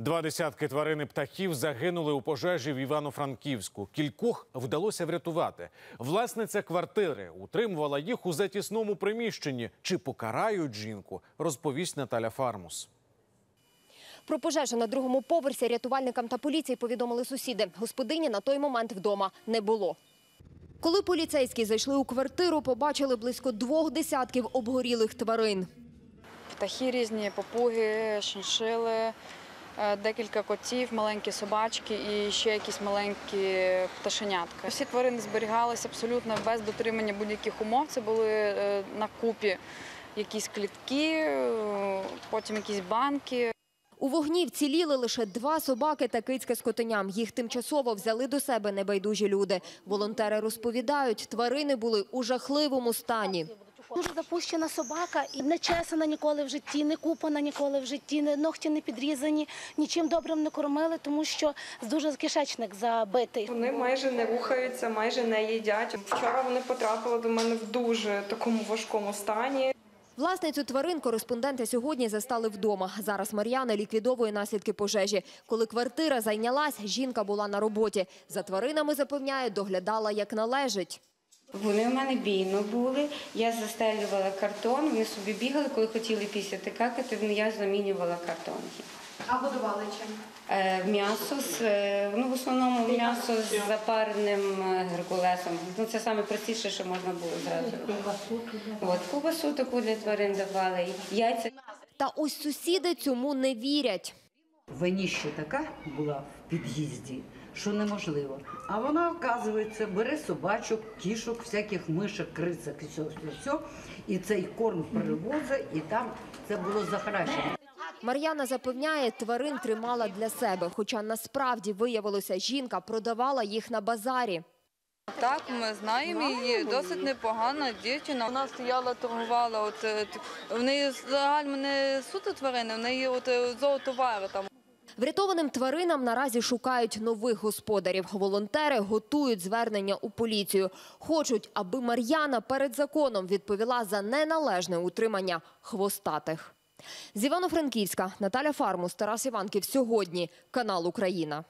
Два десятки тварин і птахів загинули у пожежі в Івано-Франківську. Кількох вдалося врятувати. Власниця квартири утримувала їх у затісному приміщенні. Чи покарають жінку, розповість Наталя Фармус. Про пожежу на другому поверсі рятувальникам та поліції повідомили сусіди. Господині на той момент вдома не було. Коли поліцейські зайшли у квартиру, побачили близько двох десятків обгорілих тварин. Птахи різні, попуги, шиншили, декілька котів, маленькі собачки і ще якісь маленькі пташенятка. Всі тварини зберігалися абсолютно без дотримання будь-яких умов. Це були е, на купі якісь клітки, е, потім якісь банки. У вогні вціліли лише два собаки та кицьке з котеням. Їх тимчасово взяли до себе небайдужі люди. Волонтери розповідають, тварини були у жахливому стані. Дуже запущена собака і не чесана ніколи в житті, не купана ніколи в житті, не- ногті не підрізані, нічим добрим не кормили, тому що дуже кишечник забитий. Вони майже не рухаються, майже не їдять. Вчора вони потрапили до мене в дуже такому важкому стані. Власницю тварин кореспонденти сьогодні застали вдома. Зараз Мар'яна ліквідовує наслідки пожежі. Коли квартира зайнялась, жінка була на роботі. За тваринами, запевняє, доглядала як належить. Вони в мене бійно були. Я застелювала картон, вони собі бігали, коли хотіли пісяти какати, я замінювала картон. А годували чим? Е, М'ясо з е, ну в основному м'ясо з запареним е, геркулесом. Ну це саме простіше, що можна було зразу. От ковбасу таку для тварин давали, яйця. Та ось сусіди цьому не вірять. Виніще така була в під'їзді, що неможливо. А вона, оказується, бере собачок, кішок, всяких мишок, крисок і все, все, все. І цей корм перевозить, і там це було захаращено. Мар'яна запевняє, тварин тримала для себе, хоча насправді виявилося, жінка продавала їх на базарі. Так, ми знаємо її. Досить непогана дівчина. Вона стояла, торгувала. От е, в неї загально не суто тварини, в неї от е, зоотовари там. Врятованим тваринам наразі шукають нових господарів. Волонтери готують звернення у поліцію. Хочуть, аби Мар'яна перед законом відповіла за неналежне утримання хвостатих. З Івано-Франківська Наталя Фармус, Тарас Іванків. Сьогодні. Канал Україна.